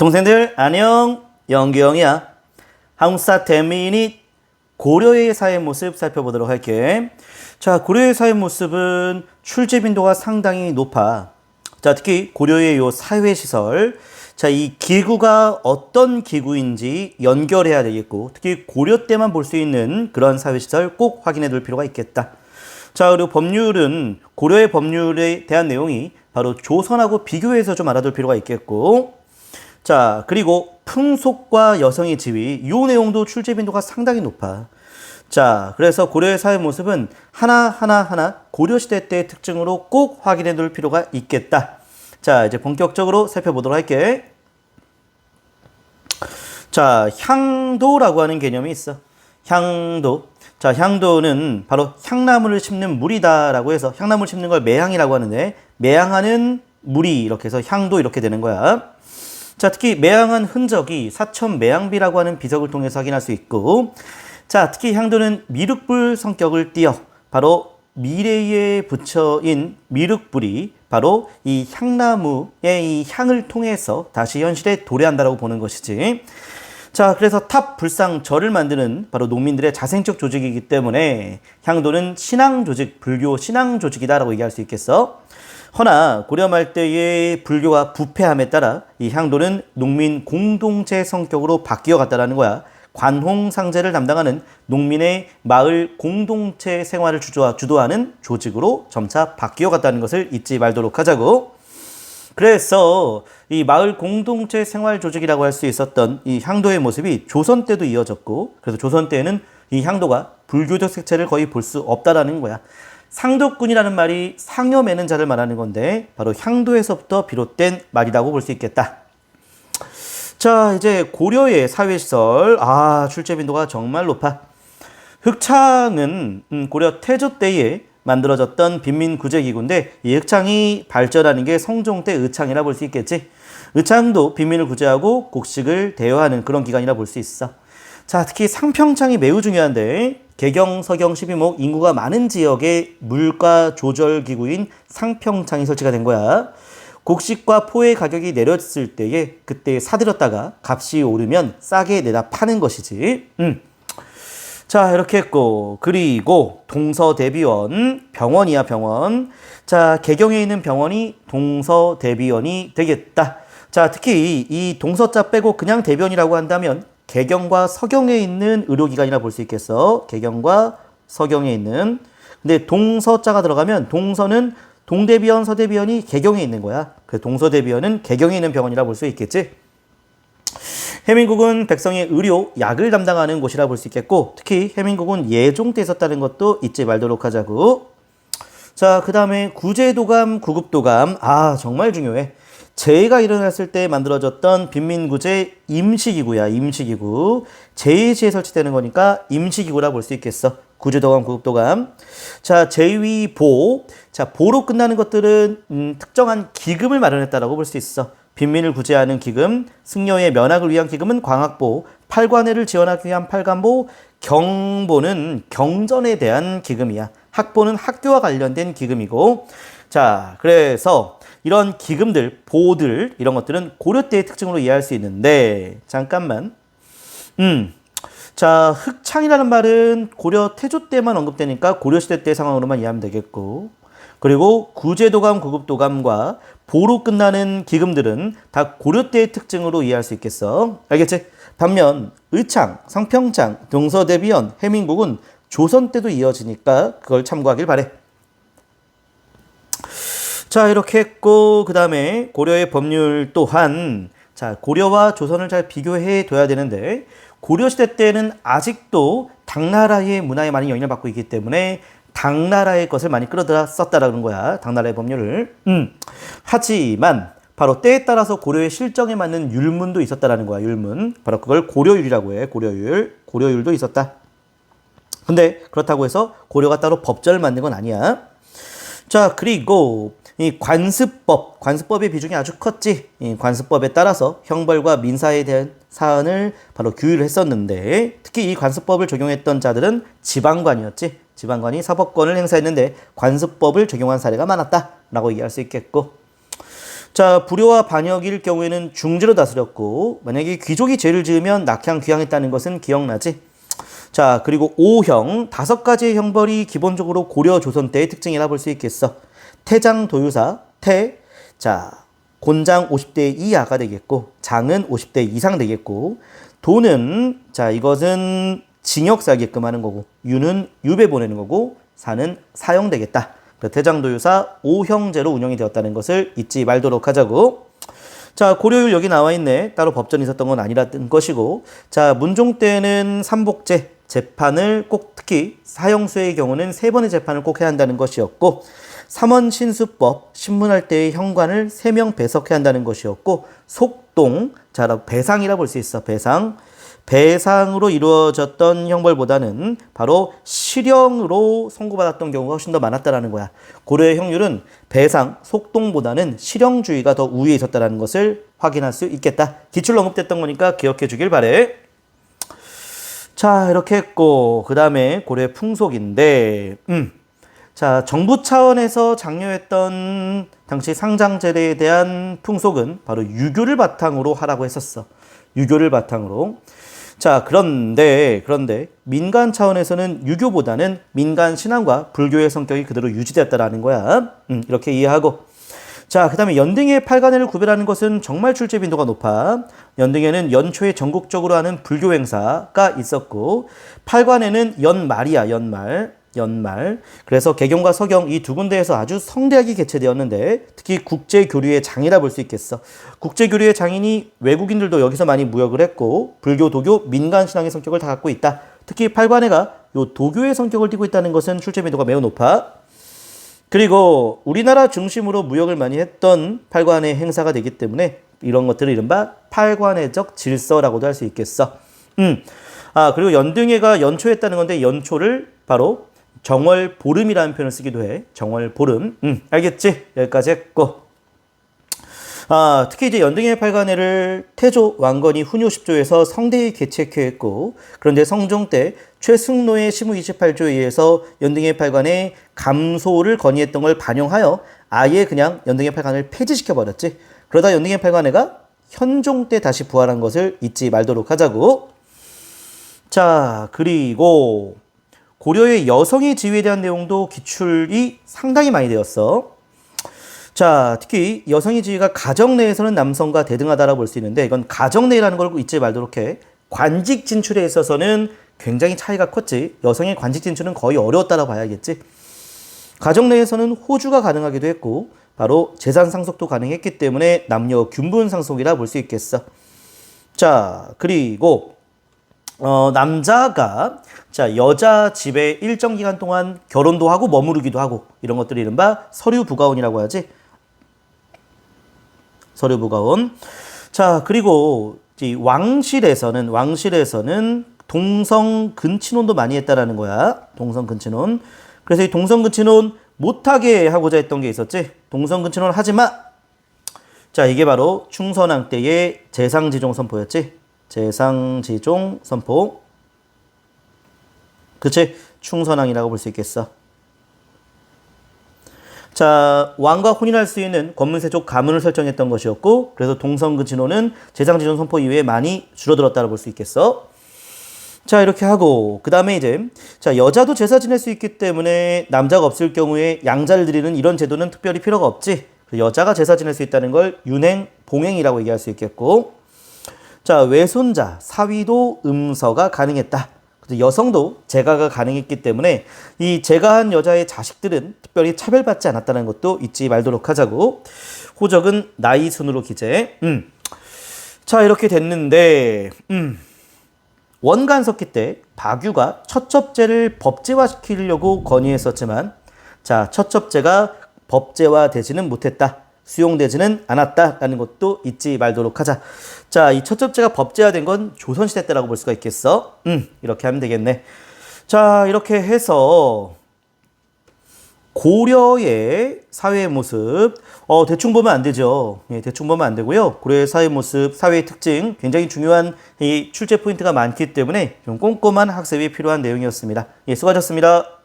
동생들 안녕. 영경이야. 한국사 대민이 고려의 사회 모습 살펴보도록 할게. 자 고려의 사회 모습은 출제 빈도가 상당히 높아. 자 특히 고려의 요 사회 시설. 자 이 기구가 어떤 기구인지 연결해야 되겠고 특히 고려 때만 볼 수 있는 그런 사회 시설 꼭 확인해 둘 필요가 있겠다. 자 그리고 법률은 고려의 법률에 대한 내용이 바로 조선하고 비교해서 좀 알아둘 필요가 있겠고 자, 그리고 풍속과 여성의 지위, 이 내용도 출제 빈도가 상당히 높아. 자, 그래서 고려의 사회 모습은 하나하나 하나 고려시대 때의 특징으로 꼭 확인해 둘 필요가 있겠다. 자, 이제 본격적으로 살펴보도록 할게. 자, 향도라고 하는 개념이 있어. 향도. 자, 향도는 바로 향나무를 심는 물이다라고 해서 향나무를 심는 걸 매향이라고 하는데 매향하는 물이 이렇게 해서 향도 이렇게 되는 거야. 자, 특히 매향한 흔적이 사천 매향비라고 하는 비석을 통해서 확인할 수 있고, 자, 특히 향도는 미륵불 성격을 띠어 바로 미래에 붙여인 미륵불이 바로 이 향나무의 이 향을 통해서 다시 현실에 도래한다라고 보는 것이지. 자, 그래서 탑 불상 절을 만드는 바로 농민들의 자생적 조직이기 때문에 향도는 신앙 조직, 불교 신앙 조직이다라고 얘기할 수 있겠어. 허나 고려 말 때의 불교가 부패함에 따라 이 향도는 농민 공동체 성격으로 바뀌어 갔다라는 거야. 관홍상제를 담당하는 농민의 마을 공동체 생활을 주도하는 조직으로 점차 바뀌어 갔다는 것을 잊지 말도록 하자고. 그래서 이 마을 공동체 생활 조직이라고 할 수 있었던 이 향도의 모습이 조선 때도 이어졌고, 그래서 조선 때에는 이 향도가 불교적 색채를 거의 볼 수 없다라는 거야. 상도꾼이라는 말이 상여 매는 자를 말하는 건데 바로 향도에서부터 비롯된 말이라고 볼 수 있겠다. 자, 이제 고려의 사회시설. 아, 출제 빈도가 정말 높아. 흑창은 음, 고려 태조 때에 만들어졌던 빈민 구제기구인데 이 흑창이 발전하는 게 성종 때 의창이라 볼 수 있겠지. 의창도 빈민을 구제하고 곡식을 대여하는 그런 기관이라 볼 수 있어. 자, 특히 상평창이 매우 중요한데 개경, 서경, 12목 인구가 많은 지역에 물가 조절 기구인 상평창이 설치가 된 거야. 곡식과 포의 가격이 내렸을 때에 그때 사들였다가 값이 오르면 싸게 내다 파는 것이지. 음. 자, 이렇게 했고, 그리고 동서대비원, 병원이야, 병원. 자, 개경에 있는 병원이 동서대비원이 되겠다. 자, 특히 이 동서자 빼고 그냥 대변이라고 한다면 개경과 서경에 있는 의료기관이라 볼 수 있겠어. 개경과 서경에 있는. 근데 동서자가 들어가면 동서는 동대비원, 서대비원이 개경에 있는 거야. 그 동서대비원은 개경에 있는 병원이라 볼 수 있겠지. 해민국은 백성의 의료, 약을 담당하는 곳이라 볼 수 있겠고, 특히 해민국은 예종 때 있었다는 것도 잊지 말도록 하자고. 자, 그 다음에 구제도감, 구급도감. 아, 정말 중요해. 재해가 일어났을 때 만들어졌던 빈민구제 임시기구야, 임시기구. 제2시에 설치되는 거니까 임시기구라 볼 수 있겠어. 구제도감, 구급도감. 자, 제위보. 자, 보로 끝나는 것들은 음, 특정한 기금을 마련했다라고 볼 수 있어. 빈민을 구제하는 기금, 승려의 면학을 위한 기금은 광학보, 팔관회를 지원하기 위한 팔관보, 경보는 경전에 대한 기금이야. 학보는 학교와 관련된 기금이고. 자, 그래서 이런 기금들, 보들 이런 것들은 고려 때의 특징으로 이해할 수 있는데 잠깐만. 음. 자, 흑창이라는 말은 고려 태조 때만 언급되니까 고려 시대 때 상황으로만 이해하면 되겠고. 그리고 구제도감, 구급도감과 보로 끝나는 기금들은 다 고려 때의 특징으로 이해할 수 있겠어. 알겠지? 반면 의창, 상평창, 동서대비원, 해민국은 조선 때도 이어지니까 그걸 참고하길 바래. 자, 이렇게 했고, 그 다음에 고려의 법률 또한, 자, 고려와 조선을 잘 비교해 둬야 되는데, 고려시대 때는 아직도 당나라의 문화에 많이 영향을 받고 있기 때문에, 당나라의 것을 많이 끌어들여 썼다라는 거야. 당나라의 법률을. 음. 하지만, 바로 때에 따라서 고려의 실정에 맞는 율문도 있었다라는 거야, 율문. 바로 그걸 고려율이라고 해, 고려율. 고려율도 있었다. 근데 그렇다고 해서 고려가 따로 법절을 만든 건 아니야. 자, 그리고 이 관습법, 관습법의 비중이 아주 컸지. 이 관습법에 따라서 형벌과 민사에 대한 사안을 바로 규율을 했었는데 특히 이 관습법을 적용했던 자들은 지방관이었지. 지방관이 사법권을 행사했는데 관습법을 적용한 사례가 많았다라고 얘기할 수 있겠고. 자, 불효와 반역일 경우에는 중지로 다스렸고, 만약에 귀족이 죄를 지으면 낙향 귀향했다는 것은 기억나지? 자, 그리고 O형, 다섯 가지의 형벌이 기본적으로 고려 조선 때의 특징이라 볼 수 있겠어. 태장 도유사, 태, 자, 곤장 50대 이하가 되겠고, 장은 50대 이상 되겠고, 도는, 자, 이것은 징역 살게끔 하는 거고, 유는 유배 보내는 거고, 사는 사형되겠다. 그 대장도유사 5형제로 운영이 되었다는 것을 잊지 말도록 하자고. 자, 고려율 여기 나와 있네. 따로 법전이 있었던 건 아니라는 것이고. 자, 문종 때는 삼복제 재판을 꼭 특히 사형수의 경우는 세 번의 재판을 꼭 해야 한다는 것이었고, 삼원 신수법 신문할 때의 형관을 세명 배석해야 한다는 것이었고, 속동 자, 배상이라 볼 수 있어. 배상. 배상으로 이루어졌던 형벌보다는 바로 실형으로 선고받았던 경우가 훨씬 더 많았다라는 거야. 고려의 형률은 배상, 속동보다는 실형주의가 더 우위에 있었다라는 것을 확인할 수 있겠다. 기출로 언급됐던 거니까 기억해 주길 바래. 자, 이렇게 했고 그다음에 고려의 풍속인데 음. 자, 정부 차원에서 장려했던 당시 상장제례에 대한 풍속은 바로 유교를 바탕으로 하라고 했었어. 유교를 바탕으로. 자, 그런데, 그런데, 민간 차원에서는 유교보다는 민간 신앙과 불교의 성격이 그대로 유지되었다라는 거야. 음, 이렇게 이해하고. 자, 그 다음에 연등의 팔관회를 구별하는 것은 정말 출제 빈도가 높아. 연등에는 연초에 전국적으로 하는 불교 행사가 있었고, 팔관회는 연말이야, 연말. 연말. 그래서 개경과 서경 이 두 군데에서 아주 성대하게 개최되었는데 특히 국제 교류의 장이라 볼 수 있겠어. 국제 교류의 장인이 외국인들도 여기서 많이 무역을 했고 불교, 도교, 민간 신앙의 성격을 다 갖고 있다. 특히 팔관회가 요 도교의 성격을 띠고 있다는 것은 출제 빈도가 매우 높아. 그리고 우리나라 중심으로 무역을 많이 했던 팔관회 행사가 되기 때문에 이런 것들을 이른바 팔관회적 질서라고도 할 수 있겠어. 음. 아, 그리고 연등회가 연초했다는 건데 연초를 바로 정월 보름이라는 표현을 쓰기도 해. 정월 보름. 음, 알겠지? 여기까지 했고. 아, 특히 이제 연등의 팔관회를 태조 왕건이 훈요 10조에서 성대히 개최했고, 그런데 성종 때 최승로의 시무 28조에 의해서 연등의 팔관의 감소를 건의했던 걸 반영하여 아예 그냥 연등의 팔관을 폐지시켜 버렸지. 그러다 연등의 팔관회가 현종 때 다시 부활한 것을 잊지 말도록 하자고. 자, 그리고 고려의 여성의 지위에 대한 내용도 기출이 상당히 많이 되었어. 자, 특히 여성의 지위가 가정 내에서는 남성과 대등하다라고 볼 수 있는데 이건 가정 내라는 걸 잊지 말도록 해. 관직 진출에 있어서는 굉장히 차이가 컸지. 여성의 관직 진출은 거의 어려웠다라고 봐야겠지. 가정 내에서는 호주가 가능하기도 했고 바로 재산 상속도 가능했기 때문에 남녀 균분 상속이라 볼 수 있겠어. 자, 그리고 어, 남자가 자 여자 집에 일정 기간 동안 결혼도 하고 머무르기도 하고 이런 것들이 이른바 서류 부가원이라고 하지. 서류 부가원. 자 그리고 이 왕실에서는 왕실에서는 동성 근친혼도 많이 했다라는 거야. 동성 근친혼. 그래서 이 동성 근친혼 못하게 하고자 했던 게 있었지. 동성 근친혼 하지 마. 자 이게 바로 충선왕 때의 재상지종 선포였지. 재상지종 선포. 그치? 충선왕이라고 볼 수 있겠어. 자, 왕과 혼인할 수 있는 권문세족 가문을 설정했던 것이었고, 그래서 동성그 진호는 재상지종 선포 이후에 많이 줄어들었다고 볼 수 있겠어. 자, 이렇게 하고, 그 다음에 이제, 자, 여자도 제사 지낼 수 있기 때문에 남자가 없을 경우에 양자를 드리는 이런 제도는 특별히 필요가 없지. 여자가 제사 지낼 수 있다는 걸 윤행, 봉행이라고 얘기할 수 있겠고, 자, 외손자, 사위도 음서가 가능했다. 여성도 제가가 가능했기 때문에 이 제가한 여자의 자식들은 특별히 차별받지 않았다는 것도 잊지 말도록 하자고. 호적은 나이 순으로 기재. 음. 자, 이렇게 됐는데, 음. 원간석기 때 박유가 첫첩제를 법제화시키려고 건의했었지만, 자, 첫첩제가 법제화되지는 못했다. 수용되지는 않았다라는 것도 잊지 말도록 하자. 자, 이 첫 접제가 법제화된 건 조선시대 때라고 볼 수가 있겠어. 음, 이렇게 하면 되겠네. 자, 이렇게 해서 고려의 사회의 모습, 어, 대충 보면 안 되죠. 예, 대충 보면 안 되고요. 고려의 사회 모습, 사회의 특징, 굉장히 중요한 이 출제 포인트가 많기 때문에 좀 꼼꼼한 학습이 필요한 내용이었습니다. 예, 수고하셨습니다.